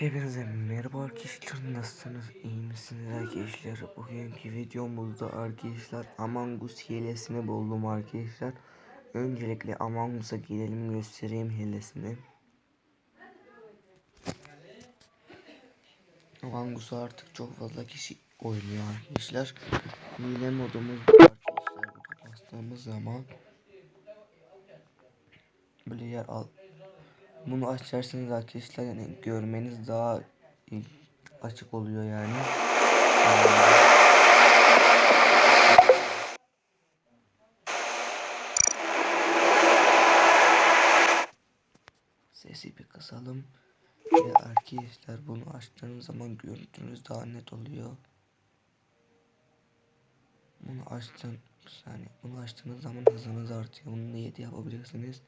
Hepinize merhaba arkadaşlar nasılsınız? İyi misiniz arkadaşlar? Bugünkü videomuzda arkadaşlar Among Us hilesini buldum arkadaşlar. Öncelikle Among Us'a gidelim göstereyim hilesini. Among Us'a artık çok fazla kişi oynuyor arkadaşlar. Hile modumuz bu arkadaşlar bastığımız zaman Böyle yer al bunu açarsanız arkadaşlar yani görmeniz daha açık oluyor yani. Sesi bir kısalım. Ve arkadaşlar bunu açtığınız zaman görüntünüz daha net oluyor. Bunu açtın yani bunu açtığınız zaman hızınız artıyor. Bunu niyeti yapabilirsiniz.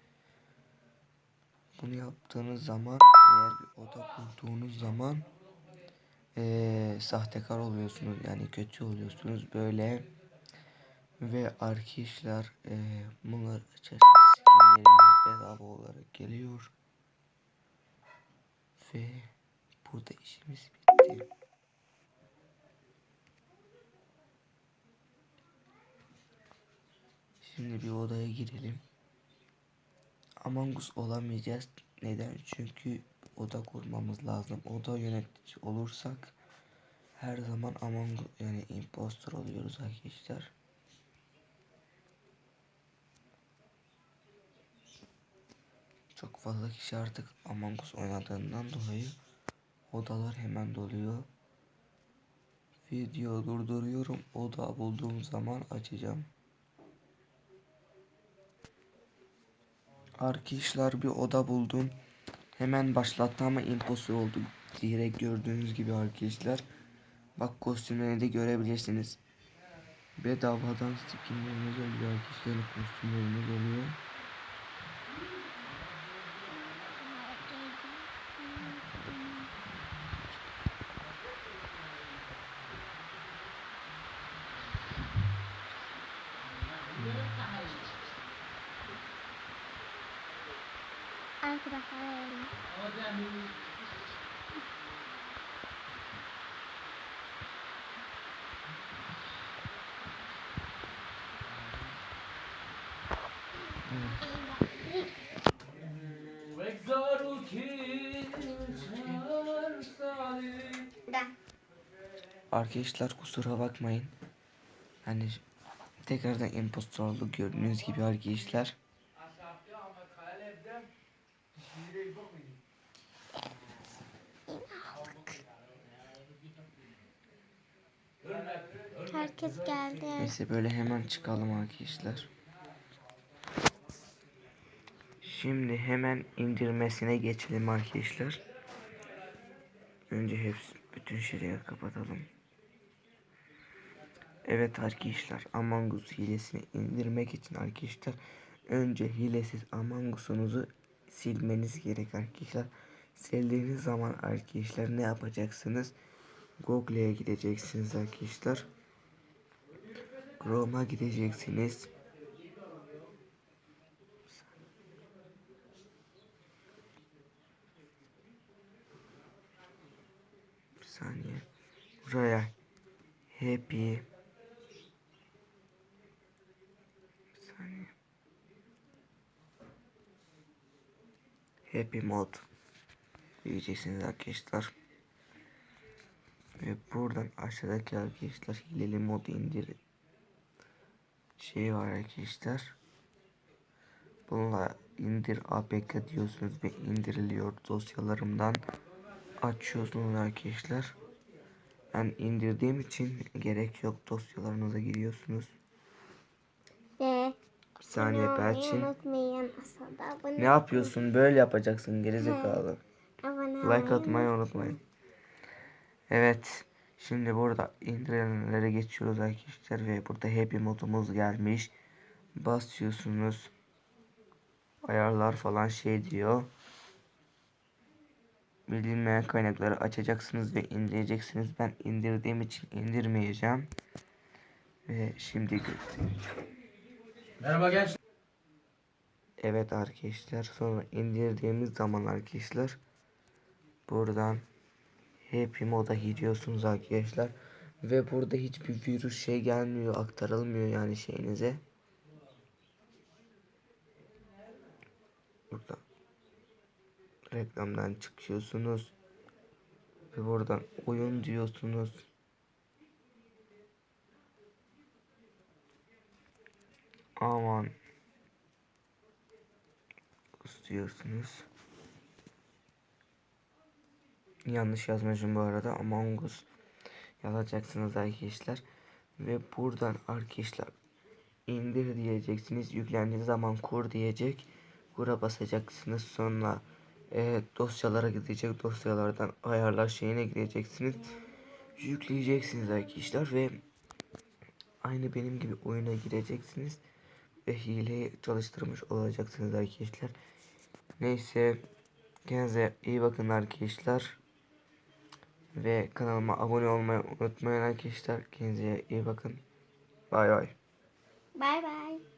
Bunu yaptığınız zaman eğer bir oda kurduğunuz zaman eee sahtekar oluyorsunuz yani kötü oluyorsunuz böyle ve arkadaşlar eee bunlar skinleriniz bedava olarak geliyor ve burada işimiz bitti. Şimdi bir odaya girelim. Among Us olamayacağız. Neden? Çünkü oda kurmamız lazım. Oda yönetici olursak her zaman Among Us yani impostor oluyoruz arkadaşlar. Çok fazla kişi artık Among Us oynadığından dolayı odalar hemen doluyor. Video durduruyorum. Oda bulduğum zaman açacağım. Arkadaşlar bir oda buldum. Hemen başlattı ama imposter oldu. Direkt gördüğünüz gibi arkadaşlar. Bak kostümlerini de görebilirsiniz. Bedavadan skinleriniz oluyor arkadaşlar. Kostümleriniz oluyor. Arkadaşlar Arkadaşlar kusura bakmayın. Hani tekrardan impostor oldu gördüğünüz gibi arkadaşlar. Herkes geldi. Neyse böyle hemen çıkalım arkadaşlar. Şimdi hemen indirmesine geçelim arkadaşlar. Önce hepsi bütün şeyleri kapatalım. Evet arkadaşlar Among Us hilesini indirmek için arkadaşlar önce hilesiz Among Us'unuzu silmeniz gerek arkadaşlar. Sildiğiniz zaman arkadaşlar ne yapacaksınız? Google'ye gideceksiniz arkadaşlar. Chrome'a gideceksiniz. Bir saniye. Buraya happy Bir saniye. Happy mod diyeceksiniz arkadaşlar. Ve buradan aşağıdaki arkadaşlar hileli mod indir şey var arkadaşlar. Bununla indir APK diyorsunuz ve indiriliyor dosyalarımdan açıyorsunuz arkadaşlar. Ben indirdiğim için gerek yok dosyalarınıza giriyorsunuz. Saniye Belçin. Ne yapıyorsun? Böyle yapacaksın gerizekalı. Like atmayı unutmayın. Evet. Şimdi burada indirilenlere geçiyoruz arkadaşlar ve burada happy modumuz gelmiş. Basıyorsunuz. Ayarlar falan şey diyor. Bilinmeyen kaynakları açacaksınız ve indireceksiniz. Ben indirdiğim için indirmeyeceğim. Ve şimdi göstereceğim. Merhaba gençler. Evet arkadaşlar sonra indirdiğimiz zaman arkadaşlar buradan Happy moda giriyorsunuz arkadaşlar. Ve burada hiçbir virüs şey gelmiyor, aktarılmıyor yani şeyinize. Burada reklamdan çıkıyorsunuz. Ve buradan oyun diyorsunuz. Aman diyorsunuz. Yanlış yazmışım bu arada. Among Us yazacaksınız arkadaşlar. Ve buradan arkadaşlar indir diyeceksiniz. Yüklendiği zaman kur diyecek. Kura basacaksınız. Sonra e, dosyalara gidecek. Dosyalardan ayarlar şeyine gideceksiniz. Yükleyeceksiniz arkadaşlar ve aynı benim gibi oyuna gireceksiniz. Ve hileyi çalıştırmış olacaksınız arkadaşlar. Neyse. Kendinize iyi bakın arkadaşlar. Ve kanalıma abone olmayı unutmayın arkadaşlar. Kendinize iyi bakın. Bay bay. Bay bay.